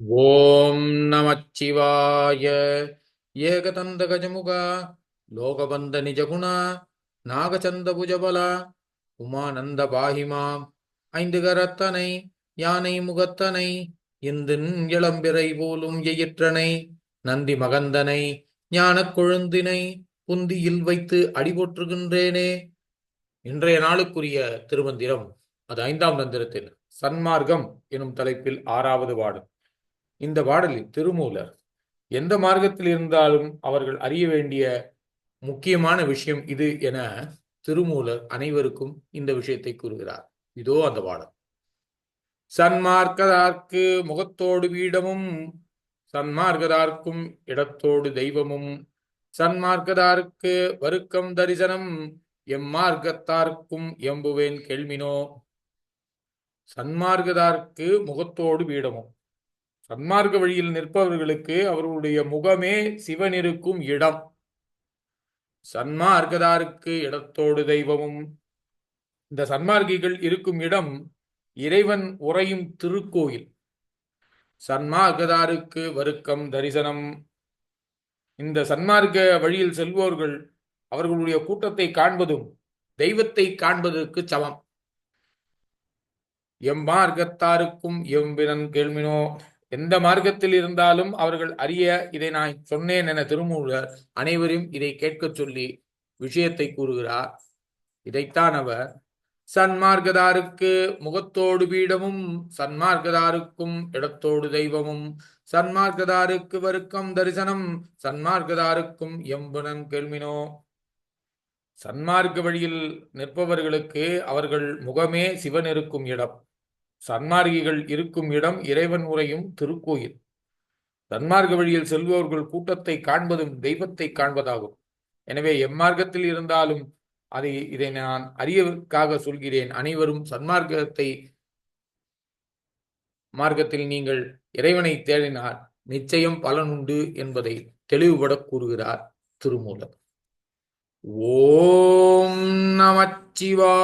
ஓம் நமச்சிவாய. ஏகதந்த கஜமுக லோகபந்த நிஜகுண நாகச்சந்த புஜபல உமானந்த பாகிமாம் ஐந்து கரத்தனை யானை முகத்தனை இந்தின் இளம்பிறை போலும் எயிற்றனை நந்தி மகந்தனை ஞானக் கொழுந்தினை புந்தியில் வைத்து அடிபோற்றுகின்றேனே. இன்றைய நாளுக்குரிய திருமந்திரம் அது ஐந்தாம் மந்திரத்தில் சன்மார்க்கம் எனும் தலைப்பில் ஆறாவது பாடல். இந்த பாடலில் திருமூலர் எந்த மார்க்கத்தில் இருந்தாலும் அவர்கள் அறிய வேண்டிய முக்கியமான விஷயம் இது என திருமூலர் அனைவருக்கும் இந்த விஷயத்தை கூறுகிறார். இதோ அந்த பாடல். சன்மார்க்கதார்க்கு முகத்தோடு வீடமும் சன்மார்க்கதார்க்கும் இடத்தோடு தெய்வமும் சன்மார்க்கதார்க்கு வருக்கம் தரிசனம் எம் மார்க்கத்தார்க்கும் எம்புவேன் கேள்வினோ சன்மார்க்கதார்க்கு முகத்தோடு பீடமும் சன்மார்க்க வழியில் நிற்பவர்களுக்கு அவர்களுடைய முகமே சிவன் இருக்கும் இடம். சன்மார்க்கதாருக்கு இடத்தோடு தெய்வமும் இந்த சன்மார்க்கிகள் இருக்கும் இடம் இறைவன் உறையும் திருக்கோயில். சன்மார்க்கதாருக்கு வருக்கம் தரிசனம். இந்த சன்மார்க்க வழியில் செல்வோர்கள் அவர்களுடைய கூட்டத்தை காண்பதும் தெய்வத்தை காண்பதற்கு சமம். எம்மார்க்கத்தாருக்கும் எம்பினன் கேள்மினோ எந்த மார்க்கத்தில் இருந்தாலும் அவர்கள் அறிய இதை நான் சொன்னேன் என திருமூலர் அனைவரும் இதை கேட்கச் சொல்லி விஷயத்தை கூறுகிறார். இதைத்தான் அவர் சன்மார்க்கதாருக்கு முகத்தோடு பீடமும் சன்மார்க்கதாருக்கும் இடத்தோடு தெய்வமும் சன்மார்க்கதாருக்கு வருக்கம் தரிசனம் சன்மார்க்கதாருக்கும் எம்புனன் கேள்மினோ சன்மார்க்க வழியில் நிற்பவர்களுக்கு அவர்கள் முகமே சிவன் இருக்கும் இடம். சன்மார்கிகள் இருக்கும் இடம் இறைவன் உரையும் திருக்கோயில். சன்மார்க்க வழியில் செல்பவர்கள் கூட்டத்தை காண்பதும் தெய்வத்தை காண்பதாகும். எனவே எம்மார்க்கத்தில் இருந்தாலும் அதை இதை நான் அறியவதற்காக சொல்கிறேன். அனைவரும் சன்மார்க்கத்தை மார்க்கத்தில் நீங்கள் இறைவனை தேடினால் நிச்சயம் பலனுண்டு என்பதை தெளிவுபட கூறுகிறார் திருமூலர். ஓம் நமச்சிவா